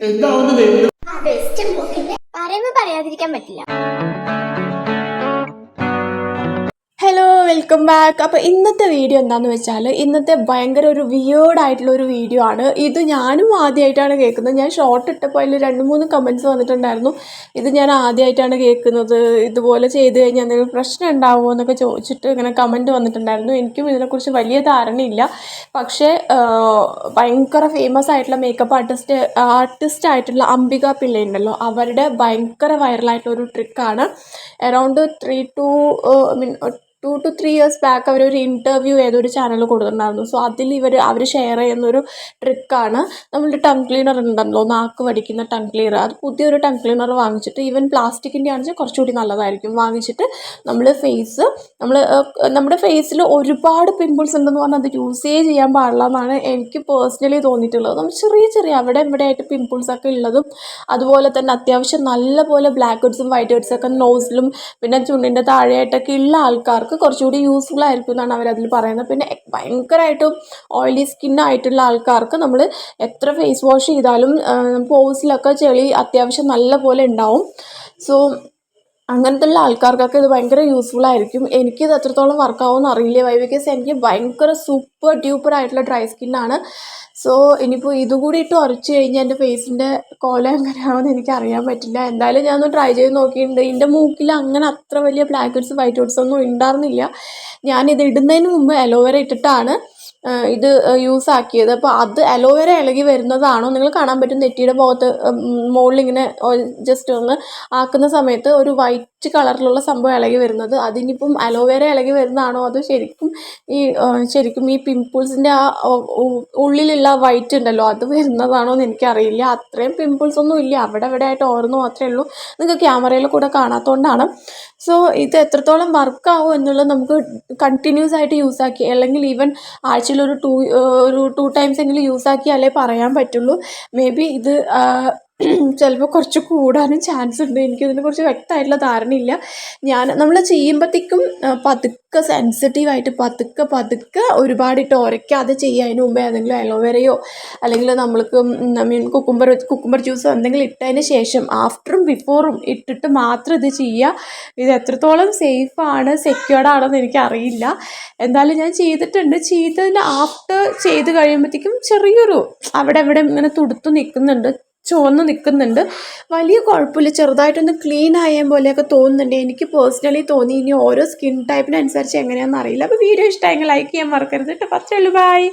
എന്താവുന്നത് പറയാതിരിക്കാൻ പറ്റില്ല. Welcome back അപ്പോൾ ഇന്നത്തെ വീഡിയോ എന്താണെന്ന് വെച്ചാൽ ഇന്നത്തെ ഭയങ്കര ഒരു വിയേർഡ് ആയിട്ടുള്ള ഒരു വീഡിയോ ആണ്. ഇത് ഞാനും ആദ്യമായിട്ടാണ് കേൾക്കുന്നത്. ഞാൻ ഷോർട്ട് ഇട്ടപ്പോൾ അതിൽ രണ്ട് മൂന്ന് കമന്റ്സ് വന്നിട്ടുണ്ടായിരുന്നു. ഇത് ഞാൻ ആദ്യമായിട്ടാണ് കേൾക്കുന്നത്. ഇതുപോലെ ചെയ്ത് കഴിഞ്ഞാൽ എന്തെങ്കിലും പ്രശ്നം ഉണ്ടാവുമോ എന്നൊക്കെ ചോദിച്ചിട്ട് ഇങ്ങനെ കമന്റ് വന്നിട്ടുണ്ടായിരുന്നു. എനിക്കും ഇതിനെക്കുറിച്ച് വലിയ ധാരണയില്ല. പക്ഷേ ഭയങ്കര ഫേമസ് ആയിട്ടുള്ള മേക്കപ്പ് ആർട്ടിസ്റ്റ് ആർട്ടിസ്റ്റ് ആയിട്ടുള്ള അംബിക പിള്ള ഉണ്ടല്ലോ. അവരുടെ ഭയങ്കര വൈറലായിട്ടുള്ള ഒരു ട്രിക്കാണ് around three two I mean two two three years back അവരൊരു ഇന്റർവ്യൂ ഏതൊരു ചാനൽ കൊടുത്തിട്ടുണ്ടായിരുന്നു. സോ അതിൽ ഇവർ അവർ ഷെയർ ചെയ്യുന്നൊരു ട്രിക്കാണ് നമ്മളുടെ ടങ് ക്ലീനർ ഉണ്ടല്ലോ നാക്ക് വടിക്കുന്ന ടങ് ക്ലീനർ അത് പുതിയൊരു ടങ് ക്ലീനർ വാങ്ങിച്ചിട്ട് ഈവൻ പ്ലാസ്റ്റിക്കിന്റെ ആണെങ്കിൽ കുറച്ചുകൂടി നല്ലതായിരിക്കും. വാങ്ങിച്ചിട്ട് നമ്മൾ ഫേസ് നമ്മൾ നമ്മുടെ ഫേസിൽ ഒരുപാട് പിമ്പിൾസ് ഉണ്ടെന്ന് പറഞ്ഞാൽ അത് യൂസേ ചെയ്യാൻ പാടില്ല എന്നാണ് എനിക്ക് പേഴ്സണലി തോന്നിയിട്ടുള്ളത്. നമ്മൾ ചെറിയ ചെറിയ അവിടെ ഇവിടെ ആയിട്ട് പിമ്പിൾസൊക്കെ ഉള്ളതും അതുപോലെ തന്നെ അത്യാവശ്യം നല്ല പോലെ ബ്ലാക്ക് ഹെഡ്സും വൈറ്റ് ഹെഡ്സും നോസിലും പിന്നെ ചുണ്ടിന്റെ താഴെയായിട്ടൊക്കെ ഉള്ള ആൾക്കാർക്ക് കുറച്ചുകൂടി യൂസ്ഫുൾ ആയിരിക്കും എന്നാണ് അവരതിൽ പറയുന്നത്. പിന്നെ ഭയങ്കരമായിട്ടും ഓയിലി സ്കിന്നായിട്ടുള്ള ആൾക്കാർക്ക് നമ്മൾ എത്ര ഫേസ് വാഷ് ചെയ്താലും പോസിലൊക്കെ ചെളി അത്യാവശ്യം നല്ല പോലെ ഉണ്ടാവും. സോ അങ്ങനത്തെ ഉള്ള ആൾക്കാർക്കൊക്കെ ഇത് ഭയങ്കര യൂസ്ഫുൾ ആയിരിക്കും. എനിക്കിത് എത്രത്തോളം വർക്കാവുമെന്ന് അറിയില്ല. വൈ ബിക്കോസ് എനിക്ക് ഭയങ്കര സൂപ്പർ ഡ്യൂപ്പർ ആയിട്ടുള്ള ഡ്രൈ സ്കിന്നാണ് സോ ഇനിയിപ്പോൾ ഇതുകൂടി ഇട്ട് ഉരച്ച് കഴിഞ്ഞാൽ എന്റെ ഫേസിന്റെ കോലം എങ്ങനെയാവുമെന്ന് എനിക്ക് അറിയാൻ പറ്റില്ല. എന്തായാലും ഞാനൊന്ന് ട്രൈ ചെയ്ത് നോക്കിയിട്ടുണ്ട്. എന്റെ മൂക്കിൽ അങ്ങനെ അത്ര വലിയ ബ്ലാക്ക് ഹെഡ്സ് വൈറ്റ് ഹെഡ്സ് ഒന്നും ഉണ്ടായിരുന്നില്ല. ഞാനിത് ഇടുന്നതിന് മുമ്പ് അലോവേര ഇട്ടിട്ടാണ്. ഇത് യൂസ് ആക്കിയത് അപ്പോൾ അത് അലോവേര ഇളകി വരുന്നതാണോ? നിങ്ങൾ കാണാൻ പറ്റും നെറ്റിയുടെ ഭാഗത്ത് മുകളിലിങ്ങനെ ജസ്റ്റ് ഒന്ന് ആക്കുന്ന സമയത്ത് ഒരു വൈറ്റ് കളറിലുള്ള സംഭവം ഇളകി വരുന്നത്. അതിനിപ്പം അലോവേര ഇളകി വരുന്നതാണോ? അതോ ശരിക്കും ഈ ശരിക്കും ഈ പിമ്പിൾസിന്റെ ആ ഉള്ളിലുള്ള വൈറ്റ് ഉണ്ടല്ലോ അത് വരുന്നതാണോ എന്ന് എനിക്കറിയില്ല. അത്രയും പിമ്പിൾസ് ഒന്നും ഇല്ല. അവിടെ അവിടെ ആയിട്ട് ഓരോന്ന് മാത്രമേ ഉള്ളൂ. നിങ്ങൾക്ക് ക്യാമറയിൽ കൂടെ കാണാത്തതുകൊണ്ടാണ് സോ ഇത് എത്രത്തോളം വർക്ക് ആവും എന്നുള്ളത് നമുക്ക് കണ്ടിന്യൂസ് ആയിട്ട് യൂസ് ആക്കി അല്ലെങ്കിൽ ഈവൻ ആഴ്ചയിൽ ഒരു ടു ഒരു ടു ടൈംസ് എങ്കിലും യൂസ് ആക്കിയാലേ പറയാൻ പറ്റുള്ളൂ. മേ ബി ഇത് ചിലപ്പോൾ കുറച്ച് കൂടാനും ചാൻസ് ഉണ്ട്. എനിക്ക് കുറിച്ച് വ്യക്തമായിട്ടുള്ള ധാരണയില്ല. ഞാൻ നമ്മൾ ചെയ്യുമ്പോഴത്തേക്കും പതുക്കെ സെൻസിറ്റീവായിട്ട് പതുക്കെ പതുക്കെ ഒരുപാടിട്ട് ഉരയ്ക്കാതെ ചെയ്യുക. അതിന് മുമ്പേ ഏതെങ്കിലും അലോവേരയോ അല്ലെങ്കിൽ നമ്മൾക്ക് മീൻ കുക്കുംബർ കുക്കുംബർ ജ്യൂസോ എന്തെങ്കിലും ഇട്ടതിന് ശേഷം ആഫ്റ്ററും ബിഫോറും ഇട്ടിട്ട് മാത്രം ഇത് ചെയ്യുക. ഇത് എത്രത്തോളം സേഫാണ് സെക്യൂർഡ് ആണെന്ന് എനിക്കറിയില്ല. എന്തായാലും ഞാൻ ചെയ്തിട്ടുണ്ട്. ചെയ്തതിന് ആഫ്റ്റർ ചെയ്ത് കഴിയുമ്പോഴത്തേക്കും ചെറിയൊരു അവിടെ ഇവിടെ ഇങ്ങനെ തുടുത്തു നിൽക്കുന്നുണ്ട്. ചുവന്ന് നിൽക്കുന്നുണ്ട്. വലിയ കുഴപ്പമില്ല. ചെറുതായിട്ടൊന്ന് ക്ലീൻ ആയ പോലെയൊക്കെ തോന്നുന്നുണ്ട്. എനിക്ക് പേഴ്സണലി തോന്നി ഇനി ഓരോ സ്കിൻ ടൈപ്പിനനുസരിച്ച് എങ്ങനെയാണെന്ന് അറിയില്ല. അപ്പോൾ വീഡിയോ ഇഷ്ടമായെങ്കിൽ ലൈക്ക് ചെയ്യാൻ മറക്കരുത് കേട്ടോ. പത്തേ ഉള്ളൂ. ബൈ